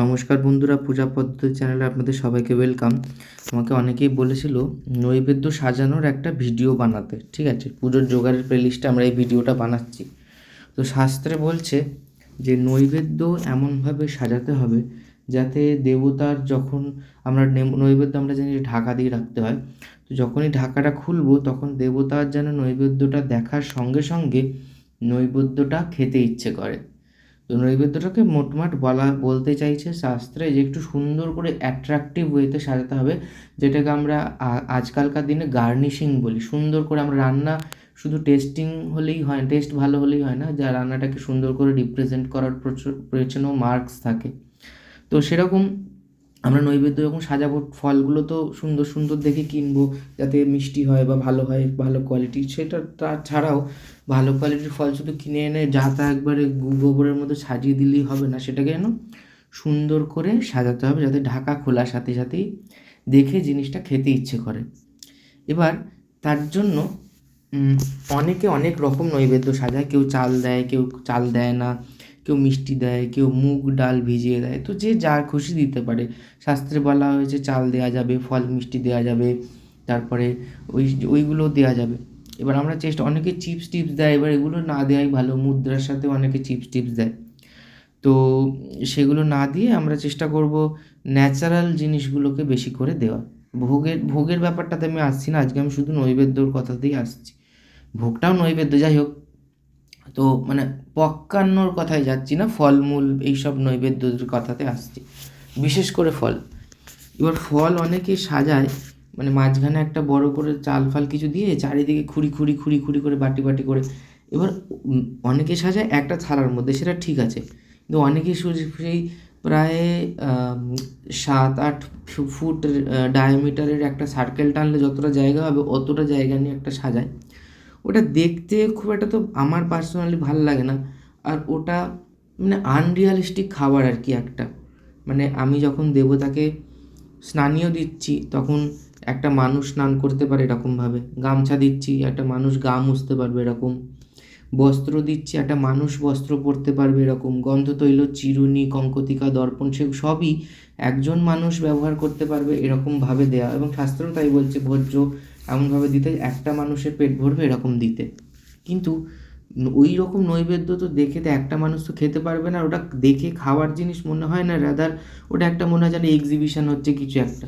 নমস্কার বন্ধুরা, পূজা পদ্ধতি চ্যানেলে আপনাদের সবাইকে ওয়েলকাম আমাকে অনেকেই বলেছিল নৈবেদ্য সাজানোর একটা ভিডিও বানাতে, ঠিক আছে? পুজোর জোগাড়ের প্লেলিস্টে আমরা এই ভিডিওটা বানাচ্ছি। তো শাস্ত্রে বলছে যে নৈবেদ্য এমনভাবে সাজাতে হবে যাতে দেবতার যখন আমরা নৈবেদ্য আমরা জানি ঢাকা দিয়ে রাখতে হয়, তো যখনই ঢাকাটা খুলবো তখন দেবতার যেন নৈবেদ্যটা দেখার সঙ্গে সঙ্গে নৈবেদ্যটা খেতে ইচ্ছে করে। নৈবেদ্যটাকে মোটমাট বলা, বলতে চাইছে শাস্ত্রে যে একটু সুন্দর করে অ্যাট্রাকটিভ ওয়েতে সাজাতে হবে, যেটাকে আমরা আজকালকার দিনে গার্নিশিং বলি। সুন্দর করে আমরা রান্না শুধু টেস্টিং হলেই হয় টেস্ট ভালো হলেই হয় না, যা রান্নাটাকে সুন্দর করে রিপ্রেজেন্ট করার প্রচুর প্রয়োজনও মার্কস থাকে। তো সেরকম আমরা নৈবেদ্য যখন সাজাবো ফলগুলো তো সুন্দর সুন্দর দেখে কিনবো, যাতে মিষ্টি হয় বা ভালো হয়, ভালো কোয়ালিটি সেটা তাছাড়াও ভালো কোয়ালিটির ফল শুধু কিনে এনে যা তা একবারে গোবরের মতো সাজিয়ে দিলেই হবে না, সেটাকে যেন সুন্দর করে সাজাতে হবে যাতে ঢাকা খোলার সাথে সাথেই দেখে জিনিসটা খেতে ইচ্ছে করে। এবার তার জন্য অনেকে অনেক রকম নৈবেদ্য সাজায়, কেউ চাল দেয়, কেউ চাল দেয় না কেউ মিষ্টি দেয়, কেউ মুগ ডাল ভিজিয়ে দেয়। তো যে যা খুশি দিতে পারে। শাস্ত্রে বলা হয়েছে, চাল দেওয়া যাবে, ফল মিষ্টি দেওয়া যাবে, তারপরে ওই ওইগুলো দেওয়া যাবে। এবার আমরা চেষ্টা, অনেকে চিপস টিপস দেয়, এবার এগুলো না দেওয়াই ভালো, মুদ্রার সাথে অনেকে চিপস টিপস দেয়। তো সেগুলো না দিয়ে আমরা চেষ্টা করব ন্যাচারাল জিনিসগুলোকে বেশি করে দেওয়া। ভোগের ভোগের ব্যাপারটাতে আমি আসছি না, আজকে আমি শুধু নৈবেদ্যর কথাতেই আসছি। ভোগটাও নৈবেদ্য, যাই হোক। তো মানে পক্কান্নর কথায় যাচ্ছি না, ফলমূল এইসব নৈবেদ্যের কথাতে আসছি। বিশেষ করে ফল। এবার ফল অনেকে সাজায় মানে মাঝখানে একটা বড় করে চাল ফাল কিছু দিয়ে চারিদিকে খুঁড়ি খুঁড়ি খুঁড়ি খুঁড়ি করে বাটি বাটি করে। এবার অনেকে সাজায় একটা থালার মধ্যে, সেটা ঠিক আছে। কিন্তু অনেকে সেই প্রায় সাত আট ফুট ডায়ামিটারের একটা সার্কেল টানলে যতটা জায়গা হবে, অতটা জায়গা নিয়ে একটা সাজায়। ওটা দেখতে খুব একটা তো আমার পার্সোনালি ভালো লাগে না। আর ওটা মানে আনরিয়ালিস্টিক খাবার আর কি একটা। মানে আমি যখন দেবতাকে স্নানীয় দিচ্ছি, তখন একটা মানুষ স্নান করতে পারে এরকমভাবে গামছা দিচ্ছি, একটা মানুষ গা মুছতে পারবে এরকম। বস্ত্র দিচ্ছি, একটা মানুষ বস্ত্র পরতে পারবে এরকম। গন্ধতৈল চিরুনি, কঙ্কতিকা, দর্পণ, সে সবই একজন মানুষ ব্যবহার করতে পারবে এরকমভাবে দেয়া। এবং শাস্ত্রও তাই বলছে, ভোজ্য এমনভাবে দিতে একটা মানুষের পেট ভরবে এরকম দিতে। কিন্তু ওই রকম নৈবেদ্য তো দেখে তো একটা মানুষ তো খেতে পারবে না, ওটা দেখে খাওয়ার জিনিস মনে হয় না রাদার ওটা একটা মনে হয় যেন এক্সিবিশন হচ্ছে কিছু একটা।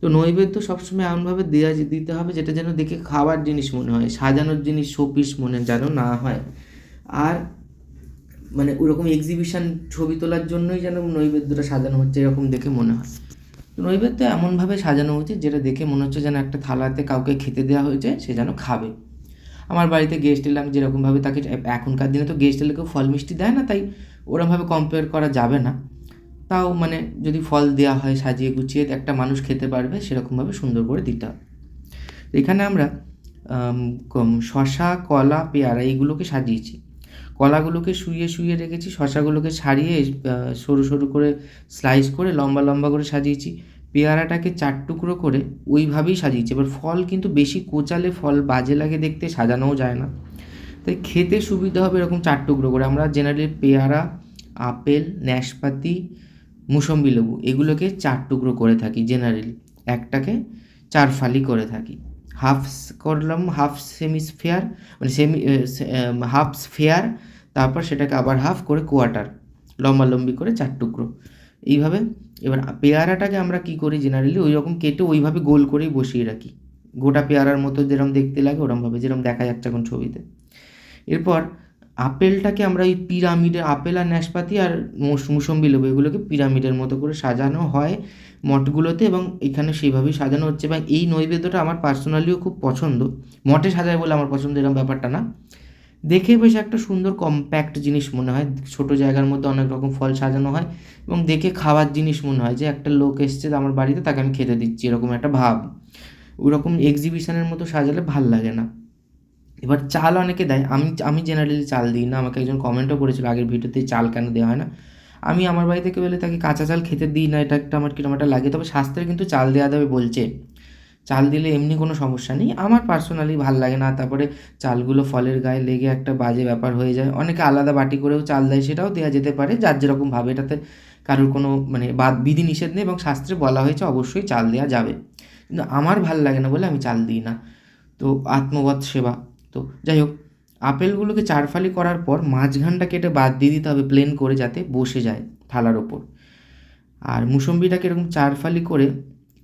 তো নৈবেদ্য সবসময় এমনভাবে দেওয়া দিতে হবে যেটা যেন দেখে খাওয়ার জিনিস মনে হয়, সাজানোর জিনিস শোপিস মনে যেন না হয়। আর মানে ওরকম এক্সিবিশন ছবি তোলার জন্যই যেন নৈবেদ্যটা সাজানো হচ্ছে এরকম দেখে মনে হয়। নৈবেদ্য এমনভাবে সাজানো উচিত যেটা দেখে মনে হচ্ছে যেন একটা থালাতে কাউকে খেতে দেওয়া হয়েছে সে যেন খাবে। আমার বাড়িতে গেস্ট এলাম যেরকমভাবে তাকে এখনকার দিনে তো গেস্ট এলে কেউ ফল মিষ্টি দেয় না তাই ওরমভাবে কম্পেয়ার করা যাবে না। তাও মানে যদি ফল দেওয়া হয় সাজিয়ে গুছিয়ে একটা মানুষ খেতে পারবে সেরকমভাবে সুন্দর করে দিতে হবে। এখানে আমরা আম, শশা কলা পেয়ারা এইগুলোকে সাজিয়েছি। কলাগুলোকে শুইয়ে শুইয়ে রেখেছি, শশাগুলোকে ছাড়িয়ে সরু সরু করে স্লাইস করে, লম্বা লম্বা করে সাজিয়েছি। পেয়ারাটাকে চার টুকরো করে ওইভাবেই সাজিয়েছি। এবার ফল কিন্তু বেশি কোচালে ফল বাজে লাগে দেখতে, সাজানোও যায় না। তাই খেতে সুবিধা হবে এরকম চার টুকরো করে। আমরা জেনারেলি পেয়ারা, আপেল, ন্যাশপাতি, মুসম্বি লেবু এগুলোকে চার টুকরো করে থাকি জেনারেলি একটাকে চার ফালি করে থাকি। হাফ করলাম হাফ সেমি স্ফেয়ার মানে সেমি হাফ স্ফেয়ার, তারপর সেটাকে আবার হাফ করে কোয়ার্টার, লম্বালম্বি করে চার টুকরো। এইভাবে এবার পেয়ারাটাকে আমরা কি করি জেনারেলি ওই রকম কেটে ওইভাবে গোল করেই বসিয়ে রাখি। গোটা পেয়ারার মতো যেরকম দেখতে লাগে ওরমভাবে যেরকম দেখা যাচ্ছে এখন ছবিতে। এরপর আপেলটাকে আমরা ওই পিরামিডের আপেল আর নাশপাতি আর মুস- মুসম্বি লেবু, এগুলোকে পিরামিডের মতো করে সাজানো হয় মঠগুলোতে এবং এখানে সেইভাবেই সাজানো হচ্ছে এবং এই নৈবেদ্যটা আমার পার্সোনালিও খুব পছন্দ। মঠে সাজায় বলে আমার পছন্দ এরকম ব্যাপারটা না। দেখে বেশ একটা সুন্দর কম্প্যাক্ট জিনিস মনে হয়। ছোট জায়গার মধ্যে অনেক রকম ফল সাজানো হয় এবং দেখে খাওয়ার জিনিস মনে হয় যে একটা লোক এসছে আমার বাড়িতে, তাকে আমি খেতে দিচ্ছি, এরকম একটা ভাব। ওরকম এক্সিবিশনের মতো সাজালে ভালো লাগে না। এবার চাল অনেকে দেয়। আমি আমি জেনারেলি চাল দিই না। আমাকে একজন কমেন্টও করেছিল আগের ভিডিওতে চাল কেন দেওয়া হয় না? আমি আমার বাড়ি থেকে বলে তাকে কাঁচা চাল খেতে দিই না, এটা একটা আমার কীরকম একটা লাগে। তবে শাস্ত্রে কিন্তু চাল দেওয়া দেবে বলছে। চাল দিলে এমনি কোনো সমস্যা নেই। আমার পার্সোনালি ভালো লাগে না। তারপরে চালগুলো ফলের গায়ে লেগে একটা বাজে ব্যাপার হয়ে যায়। অনেকে আলাদা বাটি করেও চাল দেয়, সেটাও দেওয়া যেতে পারে। যার যেরকম ভাবে এটাতে কারোর কোনো মানে বাদ, বিধি নিষেধ নেই এবং শাস্ত্রে বলা হয়েছে অবশ্যই চাল দেওয়া যাবে। কিন্তু আমার ভালো লাগে না বলে আমি চাল দিই না। তো আত্মবৎ সেবা। তো যাই হোক, আপেলগুলোকে চারফালি করার পর মাঝখানটা কেটে বাদ দিয়ে দিতে হবে প্লেন করে যাতে বসে যায় থালার ওপর। আর মুসম্বিটাকে এরকম চারফালি করে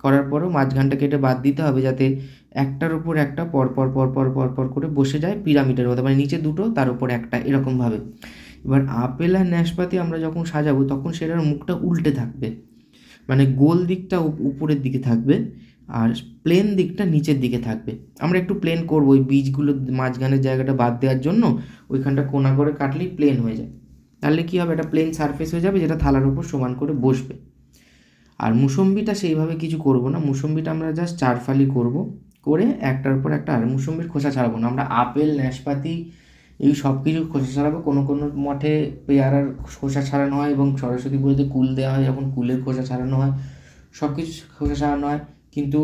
করার পরও মাঝখানটা কেটে বাদ দিতে হবে যাতে একটার ওপর একটা পর পর পর পর পর পর করে বসে যায় পিরামিডের মতো। মানে নিচে দুটো, তার উপর একটা, এরকমভাবে। এবার আপেল আর ন্যাশপাতি আমরা যখন সাজাবো তখন সেটার মুখটা উল্টে থাকবে। মানে গোল দিকটা উপরের দিকে থাকবে। আর প্লেন দিকটা নিচের দিকে থাকবে। আমরা একটু প্লেন করব, ওই বীজগুলো মাঝখানের জায়গাটা বাদ দেওয়ার জন্য ওইখানটা কোনা করে কাটলেই প্লেন হয়ে যায়। তাহলে কী হবে? এটা প্লেন সারফেস হয়ে যাবে যেটা থালার উপর সমান করে বসবে। আর মুসম্বিটা সেইভাবে কিছু করব না। মুসম্বিটা আমরা জাস্ট চারফালি করব, করে একটার উপর একটা, আর মুসম্বির খোসা ছাড়াবো না। আমরা আপেল, নাশপাতি এই সব কিছু খোসা ছাড়াবো। কোনো কোনো মঠে পেয়ারার খোসা ছাড়ানো হয় এবং সরস্বতী পুজোতে কুল দেওয়া হয়, যখন কুলের খোসা ছাড়ানো হয় সব কিছু খোসা ছাড়ানো হয়। কিন্তু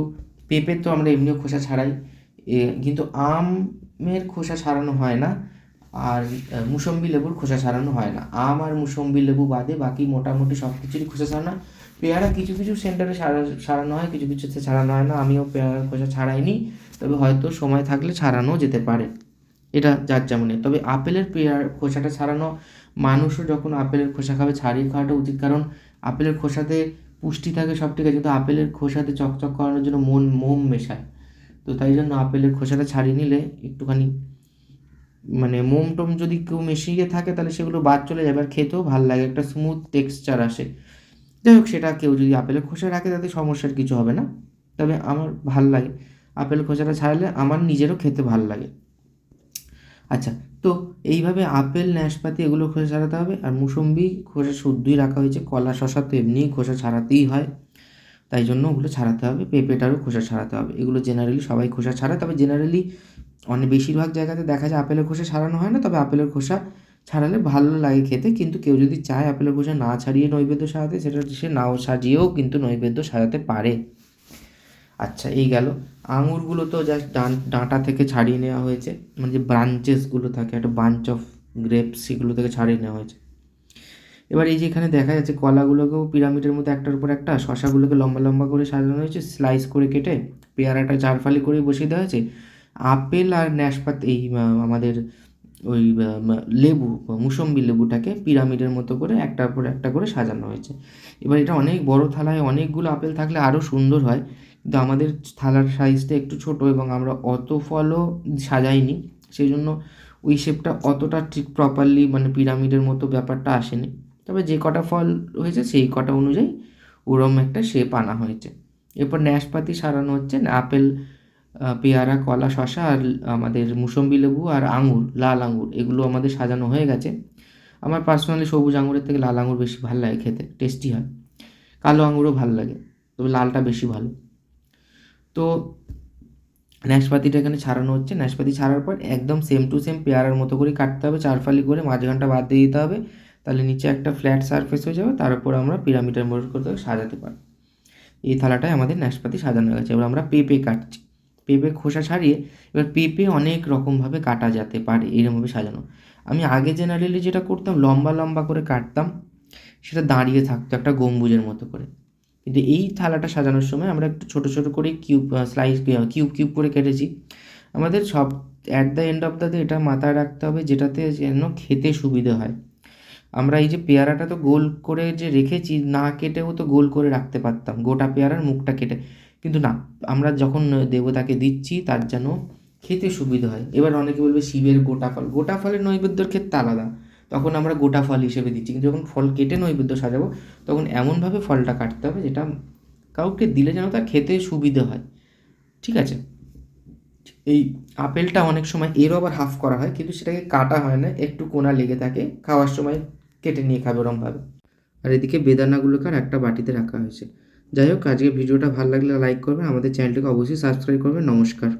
পেঁপের তো আমরা এমনিও খোসা ছাড়াই। কিন্তু আমের খোসা ছাড়ানো হয় না আর মুসম্বি লেবুর খোসা ছাড়ানো হয় না। আম আর মুসম্বি লেবু বাদে বাকি মোটামুটি সব কিছুরই খোসা ছাড়ানো। পেয়ারা কিছু কিছু সেন্টারে সারানো হয়, কিছু কিছুতে ছাড়ানো হয় না। আমিও পেয়ারার খোসা ছাড়াইনি, তবে হয়তো সময় থাকলে ছাড়ানো যেতে পারে। এটা যার যেমন। তবে আপেলের পেয়ার খোসাটা ছাড়ানো, মানুষও যখন আপেলের খোসা খাবে, ছাড়িয়ে খাওয়াটা উচিত। কারণ আপেলের খোসাতে পুষ্টি থাকে, সব ঠিক আছে, কিন্তু আপেলের খোসাতে চকচক করানোর জন্য মন মোম মেশায়। তো তাই জন্য আপেলের খোসাটা ছাড়িয়ে নিলে একটুখানি মানে মোম টোম যদি কেউ মিশিয়ে থাকে, তাহলে সেগুলো বাদ চলে যাবে, আর খেতেও ভালো লাগে, একটা স্মুথ টেক্সচার আসে। যাই হোক, সেটা কেউ যদি আপেলের খোসা রাখে, তাতে সমস্যার কিছু হবে না। তবে আমার ভালো লাগে, আপেল খোসাটা ছাড়লে আমার নিজেরও খেতে ভালো লাগে। আচ্ছা তো এইভাবে আপেল নাশপাতি এগুলো খোসা ছাড়াতে হবে আর মুসম্বি খোসা শুদ্ধই রাখা হয়েছে। কলা শশা তো এমনিই খোসা ছাড়াতেই হয়। তাই জন্য ওগুলো ছাড়াতে হবে, পেঁপেটারও খোসা ছাড়াতে হবে। এগুলো জেনারেলি সবাই খোসা ছাড়ায় তবে জেনারেলি অনেক বেশিরভাগ জায়গাতে দেখা যায় আপেলের খোসা ছাড়ানো হয় না, তবে আপেলের খোসা ছাড়ালে ভালো লাগে খেতে। কিন্তু কেউ যদি চায় আপেলের খোসা না ছাড়িয়ে নৈবেদ্য সাজাতে, সেটা সে নাও সাজিয়েও কিন্তু নৈবেদ্য সাজাতে পারে। আচ্ছা এই গেল। আঙুরগুলো তো জাস্ট ডাঁটা থেকে ছাড়িয়ে নেওয়া হয়েছে। মানে যে ব্রাঞ্চেসগুলো থাকে, একটা বাঞ্চ অফ গ্রেপস সেগুলো থেকে ছাড়িয়ে নেওয়া হয়েছে। এবার এই যে এখানে দেখা যাচ্ছে কলাগুলোকেও পিরামিডের মধ্যে একটার উপর একটা, শশাগুলোকে লম্বা লম্বা করে সাজানো হয়েছে স্লাইস করে কেটে পেয়ারাটা চারফালি করে বসিয়ে দেওয়া হয়েছে। আপেল আর ন্যাশপাত এই আমাদের ওই লেবু, মুসম্বি লেবুটাকে পিরামিডের মতো করে একটার পর একটা করে সাজানো হয়েছে। এবার এটা অনেক বড় থালায় অনেকগুলো আপেল থাকলে আরও সুন্দর হয়, কিন্তু আমাদের থালার সাইজটা একটু ছোট এবং আমরা অত ফলও সাজাইনি সেই জন্য ওই শেপটা অতটা ঠিক প্রপারলি মানে পিরামিডের মতো ব্যাপারটা আসেনি। তবে যে কটা ফল হয়েছে সেই কটা অনুযায়ী ওরম একটা শেপ আনা হয়েছে। এরপর ন্যাশপাতি সারানো হচ্ছে, আপেল পেয়ারা, কলা শশা আর আমাদের মুসম্বি লেবু আর আঙুর লাল আঙুর এগুলো আমাদের সাজানো হয়ে গেছে। আমার পার্সোনালি সবুজ আঙুরের থেকে লাল আঙুর বেশি ভালো লাগে খেতে টেস্টি হয়। কালো আঙুরও ভালো লাগে, তবে লালটা বেশি ভালো। তো নাশপাতিটা এখানে ছাড়ানো হচ্ছে। নাশপাতি ছাড়ার পর একদম সেম টু সেম পেয়ারার মতো করে কাটতে হবে, চারফালি করে মাঝখানটা বাদ দিয়ে দিতে হবে। তাহলে নিচে একটা ফ্ল্যাট সারফেস হয়ে যাবে, তার উপর আমরা পিরামিডের মতো করে সাজাতে পারব। এই থালাটায় আমাদের নাশপাতি সাজানো গেছে। এবার আমরা পেঁপে কাটছি। পেঁপে খোসা ছাড়িয়ে এবার পেঁপে অনেক রকমভাবে কাটা যেতে পারে এরকমভাবে সাজানো। আমি আগে জেনারেলি যেটা করতাম, লম্বা লম্বা করে কাটতাম, সেটা দাঁড়িয়ে থাকতো একটা গম্বুজের মতো করে। কিন্তু এই থালাটা সাজানোর সময় আমরা একটু ছোটো ছোটো করে কিউব স্লাইস কিউব কিউব করে কেটেছি। আমাদের সব at the end of the day এটা মাথায় রাখতে হবে যেটাতে যেন খেতে সুবিধে হয়। আমরা এই যে পেয়ারাটা তো গোল করে যে রেখেছি, না কেটেও তো গোল করে রাখতে পারতাম। গোটা পেয়ারার মুখটা কেটে কিন্তু না, আমরা যখন দেবতাকে দিচ্ছি, তার যেন খেতে সুবিধা হয়। এবার অনেকে বলবে শিবের গোটা ফল। গোটা ফলের নৈবেদ্যর ক্ষেত্রে আলাদা। তখন আমরা গোটা ফল হিসেবে দিচ্ছি। কিন্তু যখন ফল কেটে নৈবেদ্য সাজাবো, তখন এমনভাবে ফলটা কাটতে হবে যেটা কাউকে দিলে যেন তার খেতে সুবিধে হয়। ঠিক আছে? এই আপেলটা অনেক সময় এরও আবার হাফ করা হয়, কিন্তু সেটাকে কাটা হয় না। একটু কোনা লেগে থাকে, খাওয়ার সময় কেটে নিয়ে খাবে ওরমভাবে। আর এদিকে বেদানাগুলোকে আর একটা বাটিতে রাখা হয়েছে। যাই হোক আজকে ভিডিওটা ভালো লাগলে লাইক করবে আমাদের চ্যানেলটিকে অবশ্যই সাবস্ক্রাইব করবে নমস্কার।